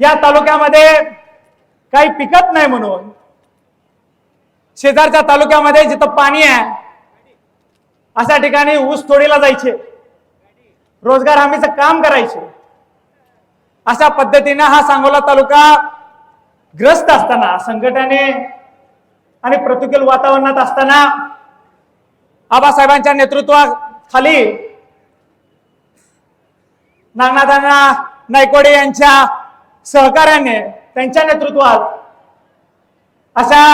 या तालुक्यामध्ये काही पिकत नाही म्हणून. शेजारच्या तालुक्यामध्ये जिथं पाणी आहे अशा ठिकाणी ऊस तोडीला जायचे. रोजगार हमीचं काम करायचे. अशा पद्धतीने हा सांगोला तालुका ग्रस्त असताना संकटाने आणि प्रतिकूल वातावरणात असताना आबासाहेबांच्या नेतृत्वाखाली नागनाथांना नायकोडे यांच्या सहकार्याने त्यांच्या नेतृत्वात अशा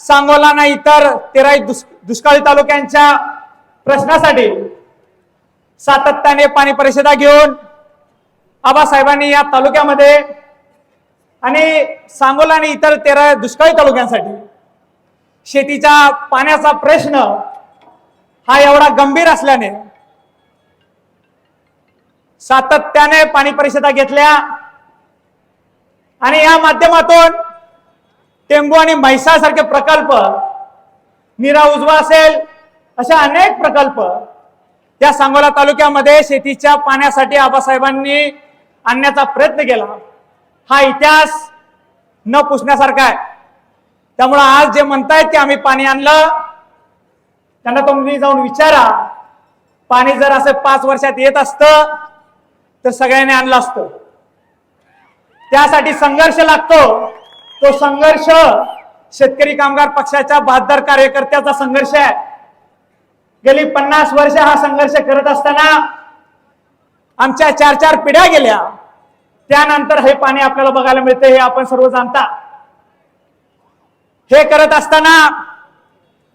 सांगोला ना इतर तेराई दुष् दुष्काळी तालुक्यांच्या प्रश्नासाठी सातत्याने पाणी परिषदा घेऊन आबासाहेबांनी या तालुक्यामध्ये आणि सांगोला आणि इतर तेरा दुष्काळी तालुक्यांसाठी शेतीच्या पाण्याचा प्रश्न हा एवढा गंभीर असल्याने सातत्याने पाणी परिषदा घेतल्या. आणि या माध्यमातून टेंबू आणि म्हैसासारखे प्रकल्प निरा उजवा असेल अशा अनेक प्रकल्प या सांगोला तालुक्यामध्ये शेतीच्या पाण्यासाठी आबासाहेबांनी आणण्याचा प्रयत्न केला. हा इतिहास न पुसण्यासारखा आहे. त्यामुळं आज जे म्हणतायत की आम्ही पाणी आणलं त्यांना तुम्ही जाऊन विचारा. पाणी जर असं पाच वर्षात येत असतं तर सगळ्यांनी आणलं असतं. त्यासाठी संघर्ष लागतो. तो संघर्ष शेतकरी कामगार पक्षाच्या बहादर कार्यकर्त्याचा संघर्ष आहे. गेली पन्नास वर्ष हा संघर्ष करत असताना आमच्या चार चार पिढ्या गेल्या. त्यानंतर हे पाणी आपल्याला बघायला मिळते हे आपण सर्व जाणता. हे करत असताना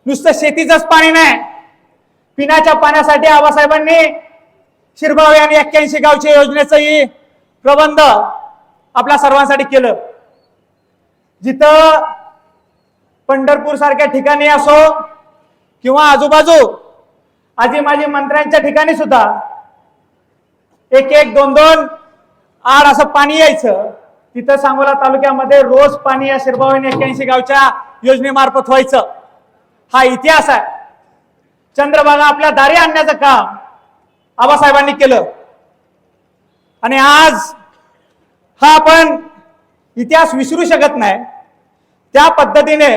नुसतं शेतीचंच पाणी नाही. पिण्याच्या पाण्यासाठी आबासाहेबांनी शिरभाव यांनी एक्क्याऐंशी गावच्या योजनेचंही प्रबंध आपल्या सर्वांसाठी केलं. जिथं पंढरपूर सारख्या ठिकाणी असो किंवा आजूबाजू आजी माजी मंत्र्यांच्या ठिकाणी सुद्धा एक एक दोन दोन आड असं पाणी यायचं. तिथं सांगोला तालुक्यामध्ये रोज पाणी या शिरभावी एक्क्याऐंशी गावच्या योजनेमार्फत व्हायचं. हा इतिहास आहे. चंद्रभागा आपल्या दारी आणण्याचं काम आबासाहेबांनी केलं. आणि आज हा आपण इतिहास विसरू शकत नाही. त्या पद्धतीने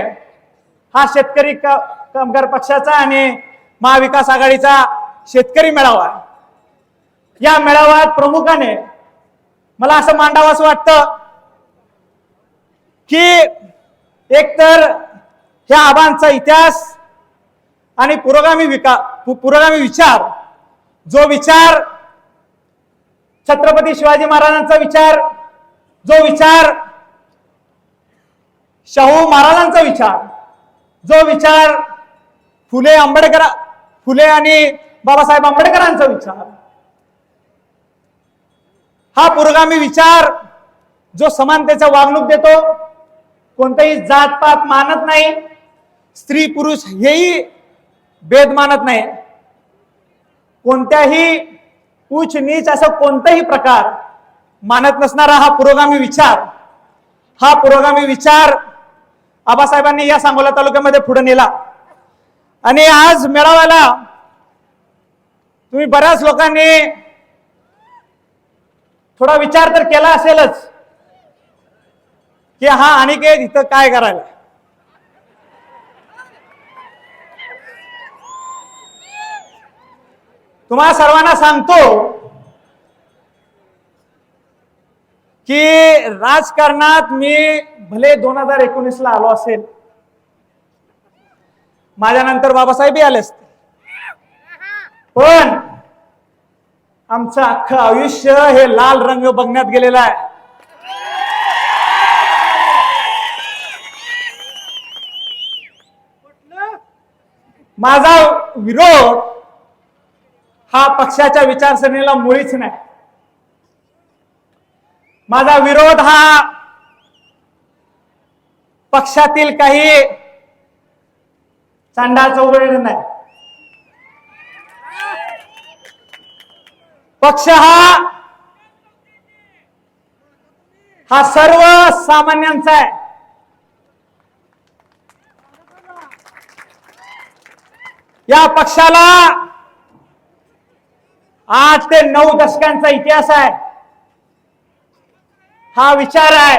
हा शेतकरी क- कामगार पक्षाचा आणि महाविकास आघाडीचा शेतकरी मेळावा. या मेळाव्यात प्रमुखाने मला असं मांडावं असं वाटतं की एकतर ह्या आबांचा इतिहास आणि पुरोगामी विका पुरोगामी विचार जो विचार छत्रपती शिवाजी महाराजांचा विचार जो विचार शाहू महाराजांचा विचार जो विचार फुले आंबेडकर फुले आणि बाबासाहेब आंबेडकरांचा विचार हा पुरोगामी विचार जो समानतेचा वागणूक देतो कोणताही जातपात मानत नाही स्त्री पुरुष हेही भेद मानत नाही. कोणत्याही उच्च नीच असं कोणताही प्रकार मानत नसणारा हा पुरोगामी विचार हा पुरोगामी विचार आबासाहेबांनी या सांगोला तालुक्यामध्ये पुढे नेला. आणि आज मेळाव्याला तुम्ही बऱ्याच लोकांनी थोडा विचार तर केला असेलच की हा अनिकेत इथं काय करायला? तुम्हाला सर्वांना सांगतो की राजकारणात मी भले दोन हजार एकोणीस ला आलो असेल माझ्यानंतर बाबासाहेबही आले असते. पण आमचं अख्खं आयुष्य हे लाल रंग बघण्यात गेलेलं आहे. माझा विरोध हा पक्षाच्या विचारसरणीला मुळीच नाही. माझा विरोध हा पक्षातील काही चांडा चौघडे नाही. पक्ष हा हा सर्व सामान्यांचा आहे. या पक्षाला आठ ते नऊ दशकांचा इतिहास आहे. हा विचार आहे.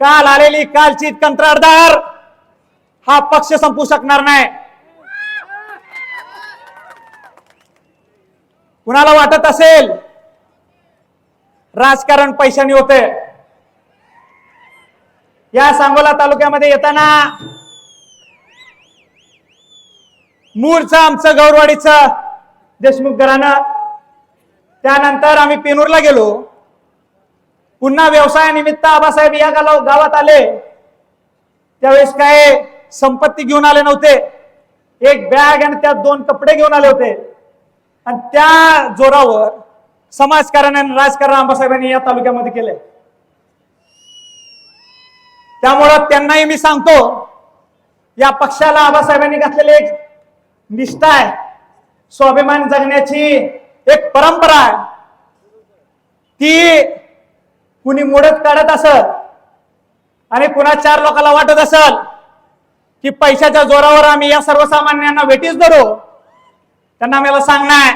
काल आलेली कालची कंत्राटदार हा पक्ष संपू शकणार नाही. कुणाला वाटत असेल? राजकारण पैशाने होते. या सांगोला तालुक्यामध्ये येताना मूळचं आमचं गौरवाडीचं देशमुख घराणं. त्यानंतर आम्ही पेनूरला गेलो. पुन्हा व्यवसायानिमित्त आबासाहेब या गाव गावात आले. त्यावेळेस काय संपत्ती घेऊन आले नव्हते. एक बॅग आणि त्यात दोन कपडे घेऊन आले होते. आणि त्या जोरावर समाजकारण आणि राजकारण आंबासाहेबांनी या तालुक्यामध्ये केले त्यामुळं त्यांनाही मी सांगतो या पक्षाला आबासाहेबांनी घातलेली एक निष्ठा आहे. स्वाभिमान जगण्याची एक परंपरा आहे. ती कुणी मोडत काढत असत आणि पुन्हा चार लोकांना वाटत असल की पैशाच्या जोरावर आम्ही या सर्वसामान्यांना भेटीच धरू त्यांना मला सांगणार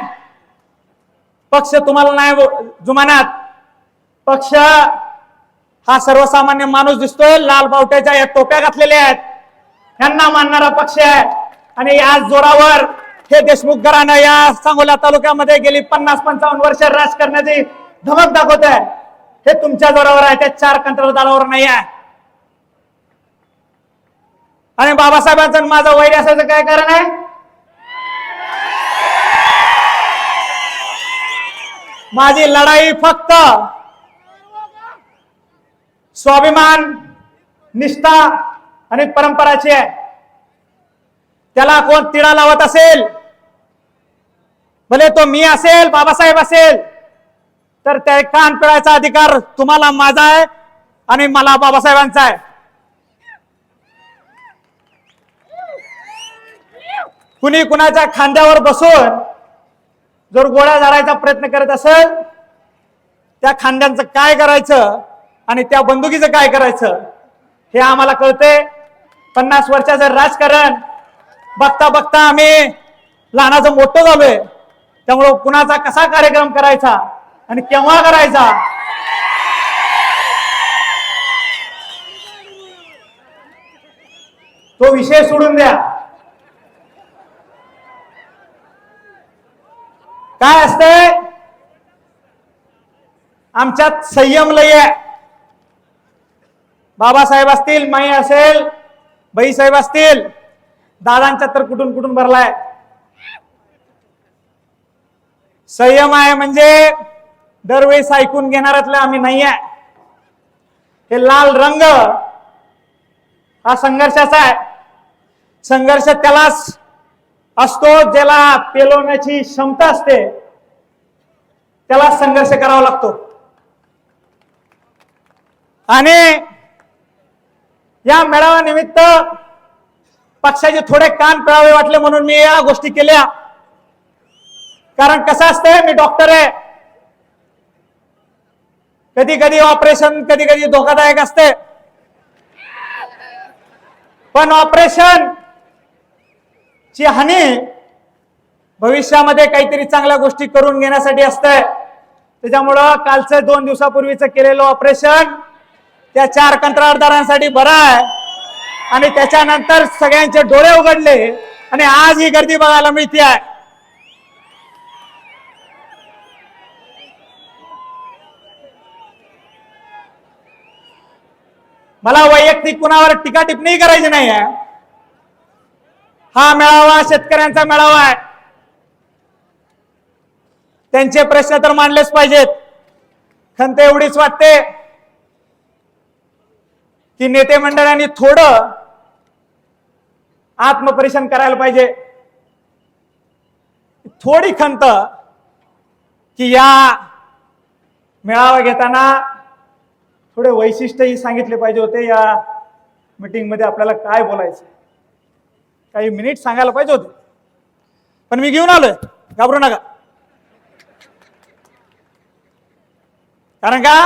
पक्ष तुम्हाला नाही जुमानात. पक्ष हा सर्वसामान्य माणूस दिसतोय लाल बावट्याच्या या टोप्या घातलेल्या आहेत. यांना मानणारा पक्ष आहे. आणि या जोरावर हे देशमुख घराणं या सांगोला तालुक्यामध्ये गेली पन्नास पंचावन्न वर्ष राज करण्याची धमक दाखवत आहे. हे तुमच्या जोरावर आहे त्या चार कंत्राटदारावर नाही आहे आणि बाबासाहेबांचं माझं वैर असायचं काय कारण आहे? माझी लढाई फक्त स्वाभिमान निष्ठा आणि परंपराची आहे. त्याला कोण तिळा लावत असेल? भले तो मी असेल बाबासाहेब असेल तर त्या कान पिळायचा अधिकार तुम्हाला माझा आहे आणि मला बाबासाहेबांचा आहे. कुणी कुणाच्या खांद्यावर बसून जर गोळ्या झाडायचा प्रयत्न करत असेल त्या खांद्यांचं काय करायचं आणि त्या बंदुकीचं काय करायचं हे आम्हाला कळते पन्नास वर्षाचं राजकारण बघता बघता आम्ही लहानाचं मोठं झालोय. त्यामुळं कुणाचा कसा कार्यक्रम करायचा आणि केव्हा करायचा? तो विषय सोडून द्या. काय असतंय? आमच्यात संयम लय आहे. बाबासाहेब असतील माई असेल बाईसाहेब असतील दादांच्या तर कुठून कुठून भरलाय? संयम आहे म्हणजे दरवेळेस ऐकून घेणाऱ्यातले आम्ही नाही आहे हे लाल रंग हा संघर्षाचा आहे. संघर्ष त्यालाच असतो ज्याला पेलवण्याची क्षमता असते. त्याला संघर्ष करावा लागतो. आणि या मेळाव्यानिमित्त पक्षाचे थोडे कान पिळावे वाटले म्हणून मी या गोष्टी केल्या. कारण कसं असतंय मी डॉक्टर आहे. कधी कधी ऑपरेशन कधी कधी धोकादायक असते. पण ऑपरेशन ची हानी भविष्यामध्ये काहीतरी चांगल्या गोष्टी करून घेण्यासाठी असतंय त्याच्यामुळं कालचं दोन दिवसापूर्वीचं केलेलं ऑपरेशन त्या चार कंत्राटदारांसाठी बरं आहे. आणि त्याच्यानंतर सगळ्यांचे डोळे उघडले. आणि आज ही गर्दी बघायला मिळते आहे मला वैयक्तिक कुणावर टीका टिप्पणी करायची नाही आहे हा मेळावा शेतकऱ्यांचा मेळावा आहे. त्यांचे प्रश्न तर मांडलेच पाहिजेत. खंत एवढीच वाटते की नेते मंडळांनी थोडं आत्मपरीक्षण करायला पाहिजे. थोडी खंत की या मेळावा घेताना थोडे वैशिष्ट्यही सांगितले पाहिजे होते या मीटिंगमध्ये आपल्याला काय बोलायचं काही मिनिट सांगायला पाहिजे होते. पण मी घेऊन आलोय. घाबरू नका. कारण का?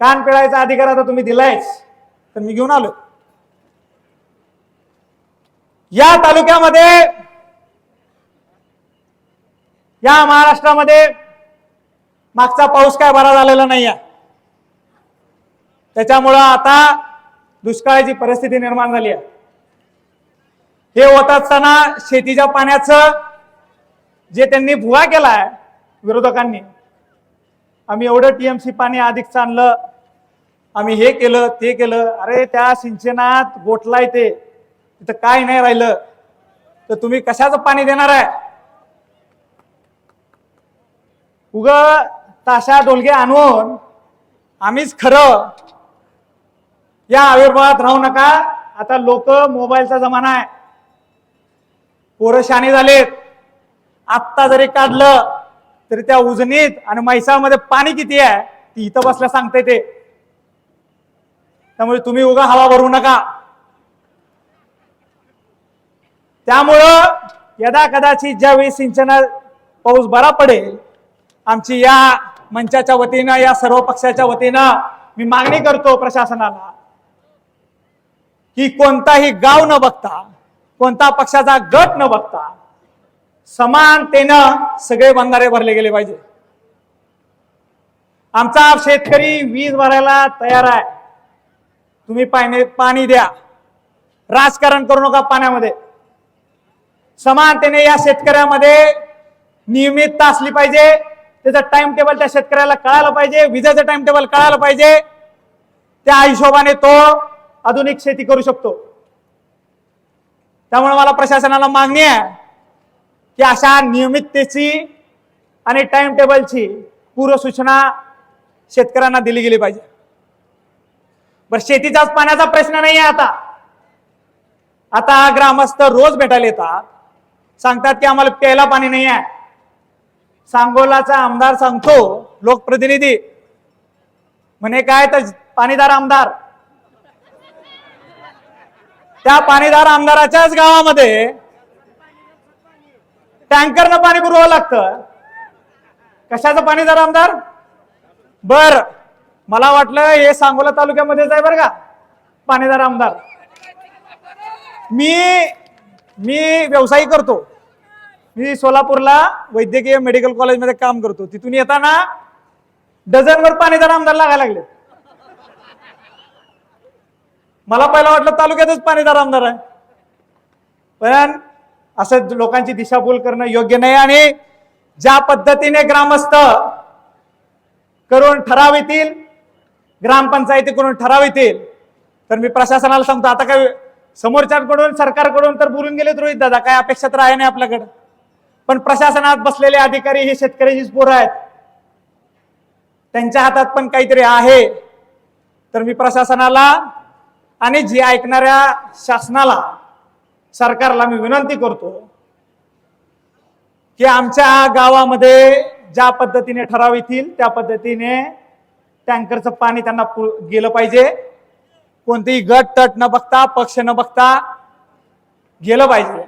कान पिळायचा अधिकार आता तुम्ही दिलायच तर मी घेऊन आलो या तालुक्यामध्ये या महाराष्ट्रामध्ये मागचा पाऊस काय बरा झालेला नाही आहे त्याच्यामुळं आता दुष्काळाची परिस्थिती निर्माण झाली आहे. हे होत असताना शेतीच्या पाण्याचं जे त्यांनी भुवा केलाय विरोधकांनी आम्ही एवढं टीएमसी पाणी अधिक आणलं आम्ही हे केलं ते केलं अरे त्या सिंचनात गोठलाय ते तिथं काय नाही राहिलं तर तुम्ही कशाचं पाणी देणार आहे? उग ताशा डोलगे आणून आम्हीच खरं या आविर्भावात राहू नका. आता लोक मोबाईलचा जमाना आहे. पोरं शाणे झालेत. आत्ता जरी काढलं तरी त्या उजनीत आणि म्हैसाळमध्ये पाणी किती आहे ती इथं बसल्या सांगते ते. त्यामुळे तुम्ही उगा हवा भरू नका. त्यामुळं यदा कदाचित ज्यावेळी सिंचना पाऊस बरा पडेल आमची या मंचाच्या वतीनं या सर्व पक्षाच्या वतीनं मी मागणी करतो प्रशासनाला की कोणताही गाव न बघता कोणता पक्षाचा गट न बघता समानतेनं सगळे बंधारे भरले गेले पाहिजे. आमचा शेतकरी वीज भरायला तयार आहे. तुम्ही पाणी पाणी द्या. राजकारण करू नका पाण्यामध्ये. समानतेने या शेतकऱ्यामध्ये नियमितता असली पाहिजे. त्याचं टाइम टेबल त्या शेतकऱ्याला कळायला पाहिजे. विजेचं टाइम टेबल कळायला पाहिजे. त्या हिशोबाने तो आधुनिक शेती करू शकतो. त्यामुळे मला प्रशासनाला मागणी आहे की अशा नियमिततेची आणि टाइम टेबलची पूर्व सूचना शेतकऱ्यांना दिली गेली पाहिजे. बर शेतीचाच पाण्याचा प्रश्न नाही आहे आता. आता ग्रामस्थ रोज भेटायला येतात. सांगतात की आम्हाला प्यायला पाणी नाही आहे. सांगोलाचा आमदार सांगतो लोकप्रतिनिधी म्हणे काय तर पाणीदार आमदार त्या पाणीदार आमदाराच्याच गावामध्ये टँकरनं पाणी पुरवावं लागतं. कशाचं पाणीदार आमदार? बर. मला वाटलं हे सांगोला तालुक्यामध्येच आहे बरं का. पाणीदार आमदार. मी मी व्यवसाय करतो. मी सोलापूरला वैद्यकीय मेडिकल कॉलेजमध्ये काम करतो. तिथून येताना डझनवर पाणीदार आमदार लागायला लागले मला पहिला वाटलं तालुक्यातच पाणीदार आमदार आहे. पण असं लोकांची दिशाभूल करणं योग्य नाही आणि ज्या पद्धतीने ग्रामस्थ करून ठराव येतील ग्रामपंचायती करून ठराव येतील तर मी प्रशासनाला सांगतो आता काय समोरच्याकडून सरकारकडून तर बोलून गेलेत रोहित दादा काय अपेक्षा तर आहे नाही आपल्याकडं. पण प्रशासनात बसलेले अधिकारी हे शेतकऱ्याचीच पोरं आहेत. त्यांच्या हातात पण काहीतरी आहे. तर मी प्रशासनाला आणि जे ऐकणाऱ्या शासनाला सरकारला मी विनंती करतो की आमच्या गावामध्ये ज्या पद्धतीने ठराव येतील त्या पद्धतीने टँकरचं पाणी त्यांना पु- गेलं पाहिजे. कोणतेही गट तट न बघता पक्ष न बघता गेलं पाहिजे.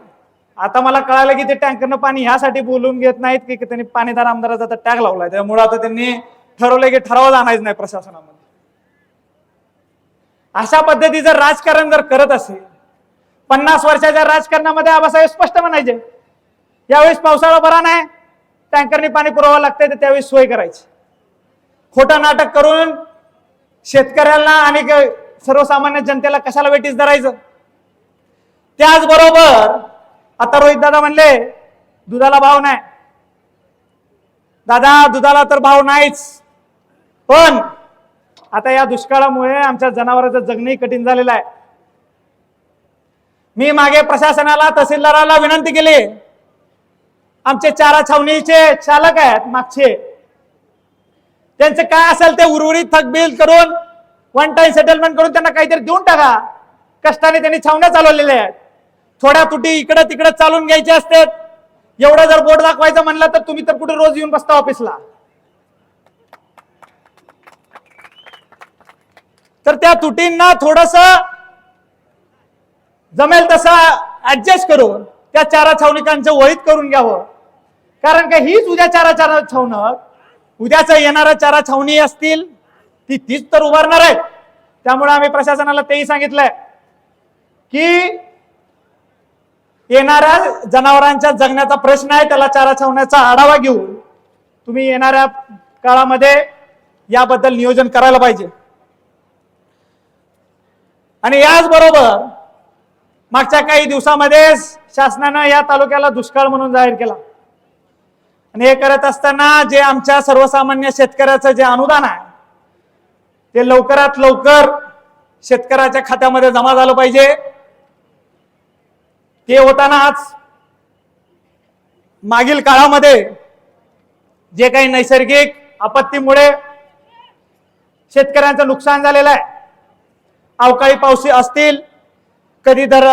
आता मला कळालं की ते टँकरनं पाणी ह्यासाठी बोलून घेत नाहीत की त्यांनी पाणीदार आमदाराचा टॅग लावलाय. त्यामुळे आता त्यांनी ठरवलं की ठराव आणायचं नाही प्रशासनामध्ये. अशा पद्धतीचं राजकारण जर करत असेल पन्नास वर्षाच्या राजकारणामध्ये आबासाहेब स्पष्ट म्हणायचे यावेळेस पावसाळा बरा नाही टँकरने पाणी पुरवावं लागतंय तर त्यावेळी सोय करायची. खोटं नाटक करून शेतकऱ्यांना आणि सर्वसामान्य जनतेला कशाला वेटीस धरायचं? त्याचबरोबर आता रोहित दादा म्हणले दुधाला भाव नाही. दादा दुधाला तर भाव नाहीच पण आता या दुष्काळामुळे आमच्या जनावरांचं जगणंही कठीण झालेलं आहे. मी मागे प्रशासनाला तहसीलदाराला विनंती केली. आमचे चारा छावणीचे चालक आहेत मागचे. त्यांचं काय असेल ते उर्वरित थकबिल करून वन टाइम सेटलमेंट करून त्यांना काहीतरी देऊन टाका. कष्टाने त्यांनी छावण्या चालवलेल्या आहेत. थोड्या तुटी इकडं तिकडं चालून घ्यायचे असतात. एवढं जर बोर्ड दाखवायचं म्हणलं तर तुम्ही तर कुठे रोज येऊन बसता ऑफिसला तर त्या तुटींना थोडस जमेल तसं ऍडजस्ट करून त्या चारा छावणिकांचं वळीत करून घ्यावं. कारण का हीच उद्या चारा चारा छावणक उद्याच येणारा चारा छावणी असतील ती तीच तर उभारणार आहेत. त्यामुळे आम्ही प्रशासनाला तेही सांगितलंय की येणाऱ्या जनावरांच्या जगण्याचा प्रश्न आहे त्याला चारा छावण्याचा आढावा घेऊन तुम्ही येणाऱ्या काळामध्ये याबद्दल नियोजन करायला पाहिजे. आणि याचबरोबर मागच्या काही दिवसामध्ये शासनानं या तालुक्याला दुष्काळ म्हणून जाहीर केला. आणि हे करत असताना जे आमच्या सर्वसामान्य शेतकऱ्याचं जे अनुदान आहे ते लवकरात लवकर शेतकऱ्याच्या खात्यामध्ये जमा झालं पाहिजे. ते होताना आज मागील काळामध्ये जे काही नैसर्गिक आपत्तीमुळे शेतकऱ्यांचं नुकसान झालेलं आहे अवकाळी पावसी असतील कधी तर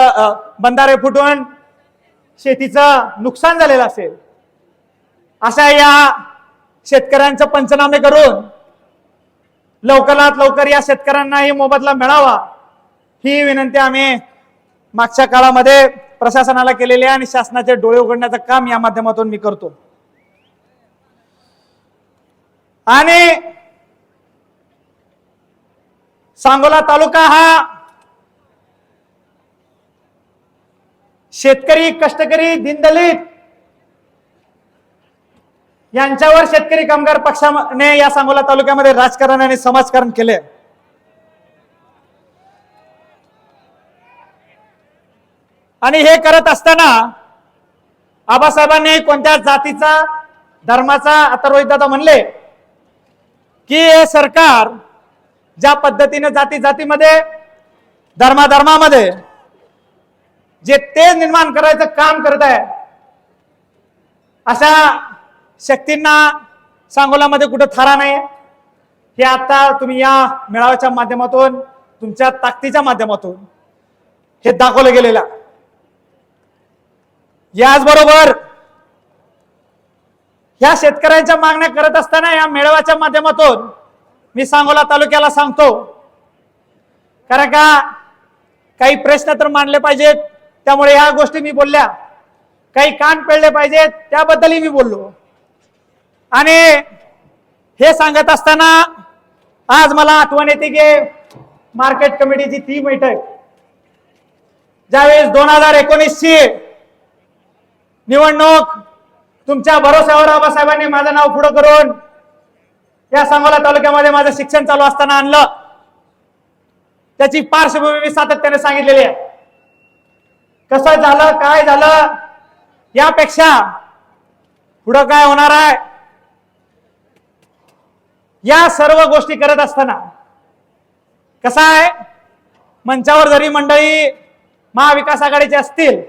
बंधारे फुटून शेतीचं नुकसान झालेलं असेल. अशा या शेतकऱ्यांचं पंचनामे करून लवकरात लवकर या शेतकऱ्यांनाही मोबदला मिळावा ही विनंती आम्ही मागच्या काळामध्ये प्रशासनाला केलेली आहे आणि शासनाचे डोळे उघडण्याचं काम या माध्यमातून मी करतो. आणि सांगोला तालुका हा शेतकरी कष्टकरी दिनदलित यांच्यावर शेतकरी कामगार पक्षाने या सांगोला तालुक्यामध्ये राजकारण आणि समाजकारण केले. आणि हे करत असताना आबासाहेबांनी कोणत्या जातीचा धर्माचा आता म्हणले की हे सरकार ज्या पद्धतीने जाती जातीमध्ये धर्माधर्मामध्ये जे ते निर्माण करायचं काम करत आहे अशा शक्तींना सांगोलामध्ये कुठं थारा नाही हे आता तुम्ही या मेळाव्याच्या माध्यमातून तुमच्या ताकदीच्या माध्यमातून हे दाखवलं गेलेलं याचबरोबर ह्या शेतकऱ्यांच्या मागण्या करत असताना या मेळाव्याच्या माध्यमातून मी सांगोला तालुक्याला सांगतो. कारण का काही प्रश्न तर मांडले पाहिजेत. त्यामुळे ह्या गोष्टी मी बोलल्या. काही कान पेळले पाहिजेत त्याबद्दलही मी बोललो. आणि हे सांगत असताना आज मला आठवण येते की मार्केट कमिटीची ती बैठक ज्यावेळेस दोन हजार एकोणीसची निवडणूक तुमच्या भरोश्यावर आबासाहेबांनी माझं नाव पुढं करून या सांगोला तालुक्यामध्ये माझं शिक्षण चालू असताना आणलं. त्याची पार्श्वभूमी मी सातत्याने सांगितलेली आहे. कसं झालं काय झालं यापेक्षा पुढं काय होणार आहे? या सर्व गोष्टी करत असताना कसं आहे? मंचावर जरी मंडळी महाविकास आघाडीचे असतील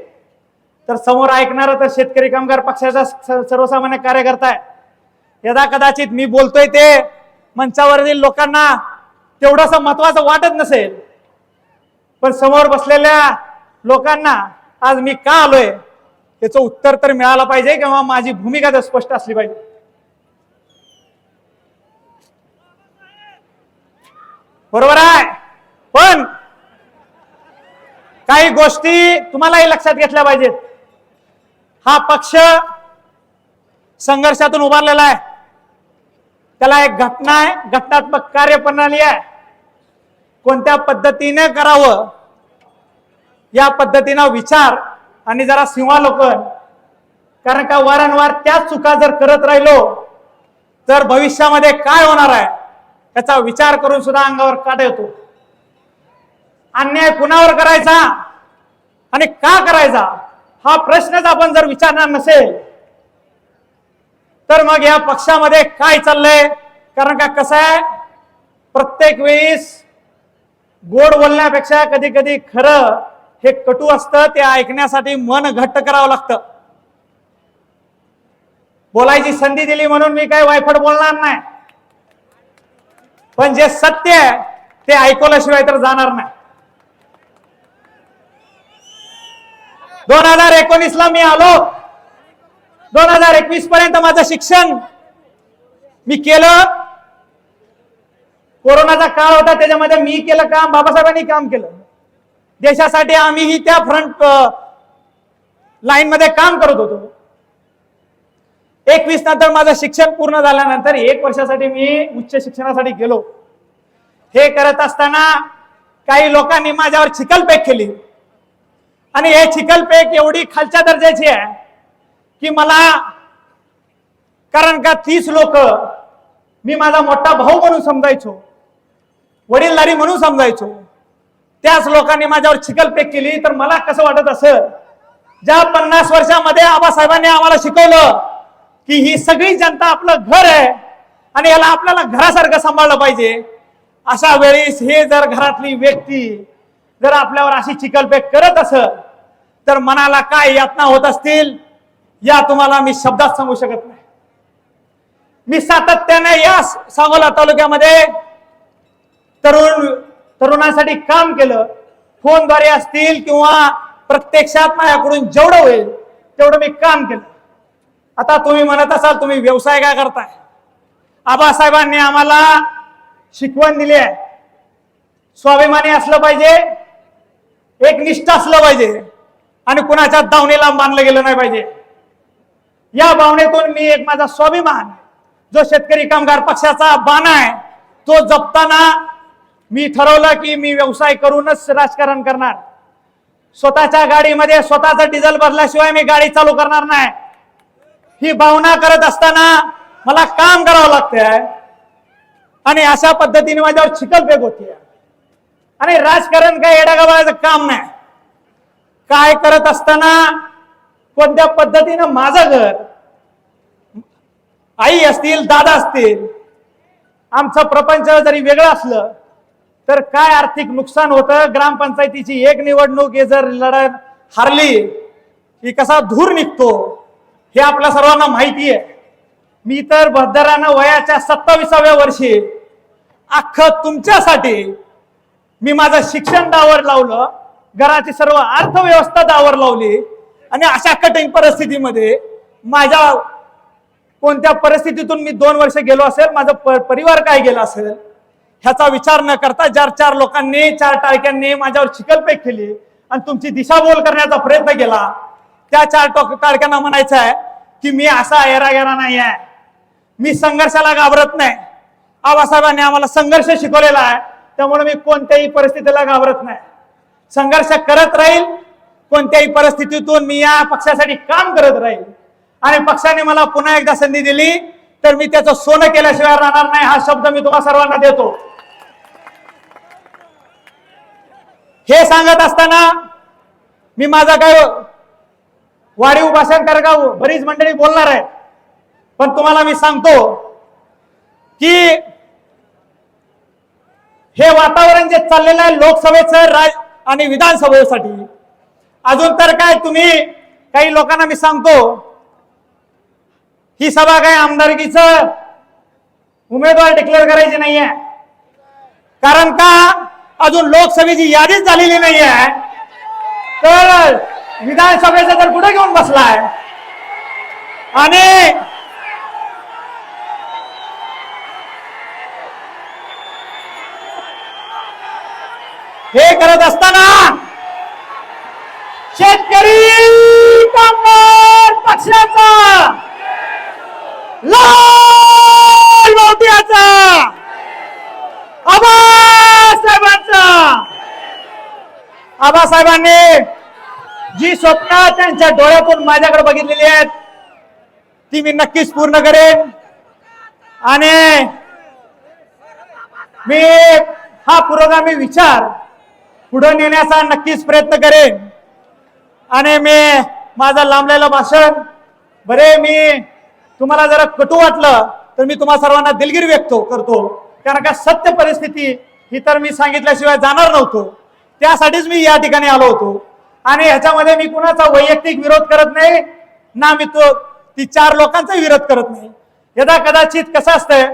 तर समोर ऐकणार तर शेतकरी कामगार पक्षाचा सर्वसामान्य कार्यकर्ता आहे. यदा कदाचित मी बोलतोय ते मंचावरील लोकांना तेवढंसं महत्वाचं वाटत नसेल. पण समोर बसलेल्या लोकांना आज मी का आलोय त्याचं उत्तर तर मिळालं पाहिजे किंवा माझी भूमिका तर स्पष्ट असली पाहिजे. बरोबर आहे? पण काही गोष्टी तुम्हालाही लक्षात घेतल्या पाहिजेत. हा पक्ष संघर्षातून उभारलेला आहे. त्याला एक घटना आहे घटनात्मक कार्यप्रणाली आहे. कोणत्या पद्धतीने करावं? या पद्धतीनं विचार आणि जरा सिंहालोकन. कारण का वारंवार त्याच चुका जर करत राहिलो तर भविष्यामध्ये काय होणार आहे? त्याचा विचार करून सुद्धा अंगावर काटा येतो. अन्याय कुणावर करायचा आणि का करायचा? हा प्रश्नच आपण जर विचारणार नसेल तर मग या पक्षामध्ये काय चाललंय? कारण का कसं आहे? प्रत्येक वेळीस गोड बोलण्यापेक्षा कधी कधी खरं हे कटू असतं ते ऐकण्यासाठी मन घट्ट करावं लागतं. बोलायची संधी दिली म्हणून मी काही वायफट बोलणार नाही. पण जे सत्य आहे ते ऐकवल्याशिवाय तर जाणार नाही. दोन हजार एकोणीस ला मी आलो. दोन हजार एकवीस पर्यंत माझं शिक्षण मी केलं. कोरोनाचा काळ होता त्याच्यामध्ये मी केलं काम बाबासाहेबांनी काम केलं. देशासाठी आम्हीही त्या फ्रंट लाईन मध्ये काम करत होतो. एकवीस नंतर माझं शिक्षण पूर्ण झाल्यानंतर एक वर्षासाठी मी उच्च शिक्षणासाठी गेलो. हे करत असताना काही लोकांनी माझ्यावर चिकलपेक केली. आणि हे चिकलपेक एवढी खालच्या दर्जाची आहे की मला कारण का तीस लोक मी माझा मोठा भाऊ म्हणून समजायचो वडीलधारी म्हणून समजायचो. त्याच लोकांनी माझ्यावर चिकलपेक केली. तर मला कसं वाटत असं ज्या पन्नास वर्षामध्ये आबासाहेबांनी आम्हाला शिकवलं की ही सगळी जनता आपलं घर आहे आणि याला आपल्याला घरासारखं सांभाळलं पाहिजे अशा वेळेस हे जर घरातली व्यक्ती जर आपल्यावर अशी चिकलपेक करत असत तर मनाला काय यातना होत असतील? या तुम्हाला मी शब्दात सांगू शकत नाही. मी सातत्याने या सांगोला तालुक्यामध्ये तरुण तरुणांसाठी काम केलं. फोनद्वारे असतील किंवा प्रत्यक्षात माझ्याकडून जेवढं होईल तेवढं मी काम केलं. आता तुम्ही म्हणत असाल तुम्ही व्यवसाय काय करताय? आबासाहेबांनी आम्हाला शिकवण दिली आहे. स्वाभिमानी असलं पाहिजे एक निष्ठा असलं पाहिजे आणि कुणाच्या दावणीला मानलं गेलं नाही पाहिजे. या भावनेतून मी एक माझा स्वाभिमान जो शेतकरी कामगार पक्षाचा बाणा आहे तो जपताना मी ठरवलं की मी व्यवसाय करूनच राजकारण करणार. स्वतःच्या गाडीमध्ये स्वतःचं डिझेल भरल्याशिवाय मी गाडी चालू करणार नाही. ही भावना करत असताना मला काम करावं लागतंय आणि अशा पद्धतीने माझ्यावर चिकलपेक होती आणि राजकारण काय येडागाबाळाचं काम नाही. काय करत असताना कोणत्या पद्धतीनं माझं घर आई असतील दादा असतील आमचं प्रपंच जरी वेगळं असलं तर काय आर्थिक नुकसान होतं? ग्रामपंचायतीची एक निवडणूक हे जर लढत हारली की कसा धूर निघतो? हे आपल्या सर्वांना माहिती आहे. मी तर भद्दरानं वयाच्या सत्ताविसाव्या वर्षी अख्खं तुमच्यासाठी मी माझं शिक्षण दावर लावलं घराची सर्व अर्थव्यवस्था दावर लावली आणि अशा कठीण परिस्थितीमध्ये माझ्या कोणत्या परिस्थितीतून मी दोन वर्ष गेलो असेल माझं प- परिवार काय गेला असेल ह्याचा विचार न करता चार चार लोकांनी चार टाळक्यांनी माझ्यावर चिकलपेक केली आणि तुमची दिशाभूल करण्याचा प्रयत्न केला. त्या चार टाळक्यांना म्हणायचं आहे की मी असा येरा गेरा नाही आहे मी संघर्षाला घाबरत नाही. आबासाहेबांनी आम्हाला संघर्ष शिकवलेला आहे त्यामुळे मी कोणत्याही परिस्थितीला घाबरत नाही. संघर्ष करत राहील कोणत्याही परिस्थितीतून मी या पक्षासाठी काम करत राहील. आणि पक्षाने मला पुन्हा एकदा संधी दिली तर मी त्याचं सोनं केल्याशिवाय राहणार नाही हा शब्द मी तुम्हाला सर्वांना देतो. हे सांगत असताना मी माझा काय वाढीव भाषण कर का बरीच मंडळी बोलणार आहे पण तुम्हाला मी सांगतो की हे वातावरण जे चाललेलं आहे लोकसभेचं राज आणि विधानसभेसाठी अजून तर काय तुम्ही काही लोकांना मी सांगतो ही सभा काय आमदारकीच? उमेदवार डिक्लेअर करायची नाहीये. कारण का? अजून लोकसभेची यादीच झालेली नाहीये. तर विधानसभेचं तर कुठे घेऊन बसलाय. आणि हे करत असताना शेतकरी कामगार पक्षाचा लाल मोतियाचा! आबासाहेबांचा! आबासाहेबांनी जी स्वप्न त्यांच्या डोळ्यातून माझ्याकडे बघितलेली आहेत ती मी नक्कीच पूर्ण करेन. आणि मी हा पुरोगामी विचार पुढे नेण्याचा नक्कीच प्रयत्न करेन. आणि मी माझा लांबलेलं भाषण बरे मी तुम्हाला जरा कटू वाटलं तर मी तुम्हा सर्वांना दिलगिरी व्यक्त करतो. कारण का सत्य परिस्थिती ही तर मी सांगितल्याशिवाय जाणार नव्हतो. त्यासाठीच मी या ठिकाणी आलो होतो. आणि ह्याच्यामध्ये मी कुणाचा वैयक्तिक विरोध करत नाही ना मी तो ती चार लोकांचा विरोध करत नाही. यदा कदाचित कसं असतंय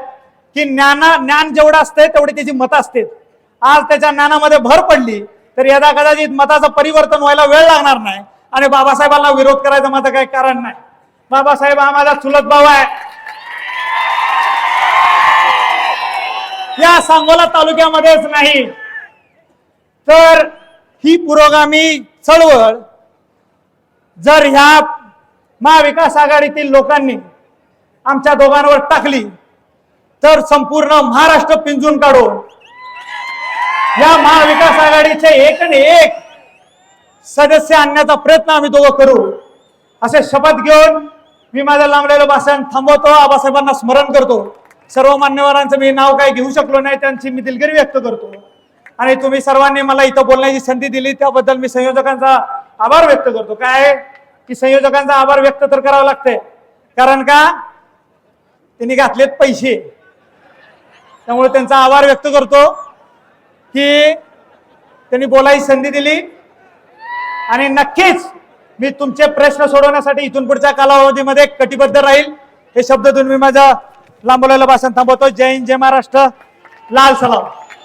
की ज्ञाना ज्ञान जेवढं असतंय तेवढी त्याची मतं असते आज त्याच्या ज्ञानामध्ये भर पडली तर यदा कदाचित मताचं परिवर्तन व्हायला वेळ लागणार नाही. आणि बाबासाहेबांना विरोध करायचं माझं काही कारण नाही. बाबासाहेब हा माझा चुलत भाऊ आहे. या सांगोला तालुक्यामध्येच नाही. तर ही पुरोगामी चळवळ जर ह्या महाविकास आघाडीतील लोकांनी आमच्या दोघांवर टाकली तर संपूर्ण महाराष्ट्र पिंजून काढून या महाविकास आघाडीचे एक आणि एक सदस्य आणण्याचा प्रयत्न आम्ही दोघं करू असे शपथ घेऊन मी माझं लांबलेलं भाषण थांबवतो आबासाहेबांना स्मरण करतो. सर्व मान्यवरांचं मी नाव काही घेऊ शकलो नाही त्यांची मी दिलगिरी व्यक्त करतो. आणि तुम्ही सर्वांनी मला इथं बोलण्याची संधी दिली त्याबद्दल मी संयोजकांचा आभार व्यक्त करतो. काय? की संयोजकांचा आभार व्यक्त तर करावं लागतंय. कारण का? त्यांनी घातलेत पैसे. त्यामुळे त्यांचा आभार व्यक्त करतो की त्यांनी बोलायची संधी दिली. आणि नक्कीच मी तुमचे प्रश्न सोडवण्यासाठी इथून पुढच्या कालावधीमध्ये कटिबद्ध राहील. हे शब्द मी माझं लांबवलेलं भाषण थांबवतो. जय हिंद जय महाराष्ट्र. लाल सलाम.